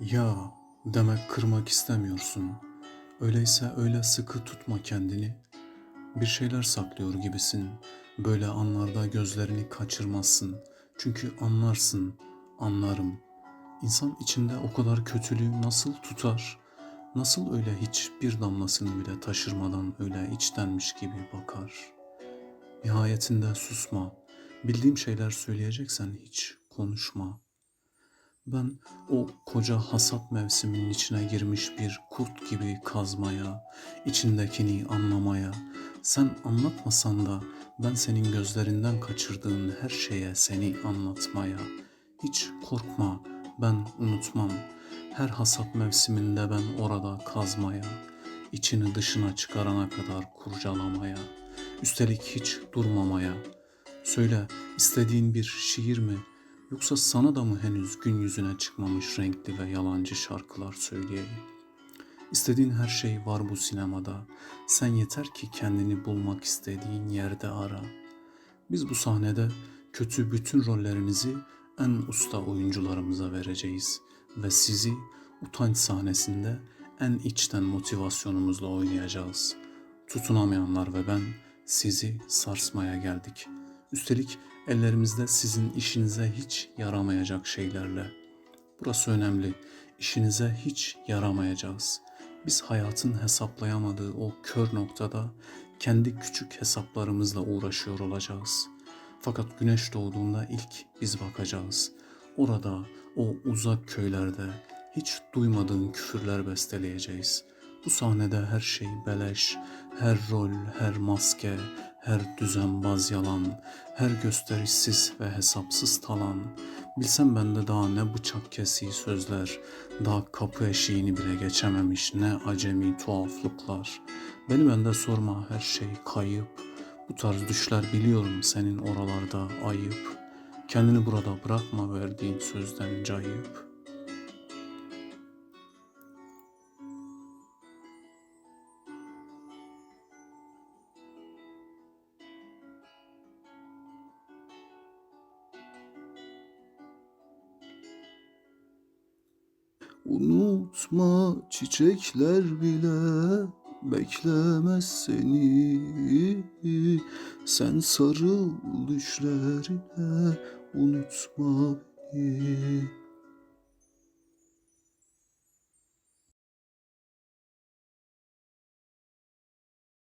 Ya demek kırmak istemiyorsun. Öyleyse öyle sıkı tutma kendini. Bir şeyler saklıyor gibisin. Böyle anlarda gözlerini kaçırmazsın. Çünkü anlarsın, anlarım. İnsan içinde o kadar kötülüğü nasıl tutar? Nasıl öyle hiç bir damlasını bile taşırmadan öyle içtenmiş gibi bakar? Nihayetinde susma. Bildiğim şeyler söyleyeceksen hiç konuşma.'' Ben o koca hasat mevsiminin içine girmiş bir kurt gibi kazmaya, içindekini anlamaya, sen anlatmasan da ben senin gözlerinden kaçırdığın her şeye seni anlatmaya. Hiç korkma, ben unutmam. Her hasat mevsiminde ben orada kazmaya, içini dışına çıkarana kadar kurcalamaya, üstelik hiç durmamaya. Söyle, istediğin bir şiir mi, Yoksa sana da mı henüz gün yüzüne çıkmamış renkli ve yalancı şarkılar söyleyeyim? İstediğin her şey var bu sinemada. Sen yeter ki kendini bulmak istediğin yerde ara. Biz bu sahnede kötü bütün rollerimizi en usta oyuncularımıza vereceğiz ve sizi utanç sahnesinde en içten motivasyonumuzla oynayacağız. Tutunamayanlar ve ben sizi sarsmaya geldik. Üstelik ellerimizde sizin işinize hiç yaramayacak şeylerle. Burası önemli. İşinize hiç yaramayacağız. Biz hayatın hesaplayamadığı o kör noktada kendi küçük hesaplarımızla uğraşıyor olacağız. Fakat güneş doğduğunda ilk biz bakacağız. Orada o uzak köylerde hiç duymadığın küfürler besteleyeceğiz. Bu sahnede her şey beleş, her rol, her maske, her düzenbaz yalan, her gösterişsiz ve hesapsız talan. Bilsem bende daha ne bıçak kesiği sözler, daha kapı eşiğini bile geçememiş ne acemi tuhaflıklar. Beni bende sorma her şey kayıp. Bu tarz düşler biliyorum senin oralarda ayıp. Kendini burada bırakma verdiğin sözden cayıp.'' Unutma çiçekler bile beklemez seni. Sen sarıl düşlerine unutma beni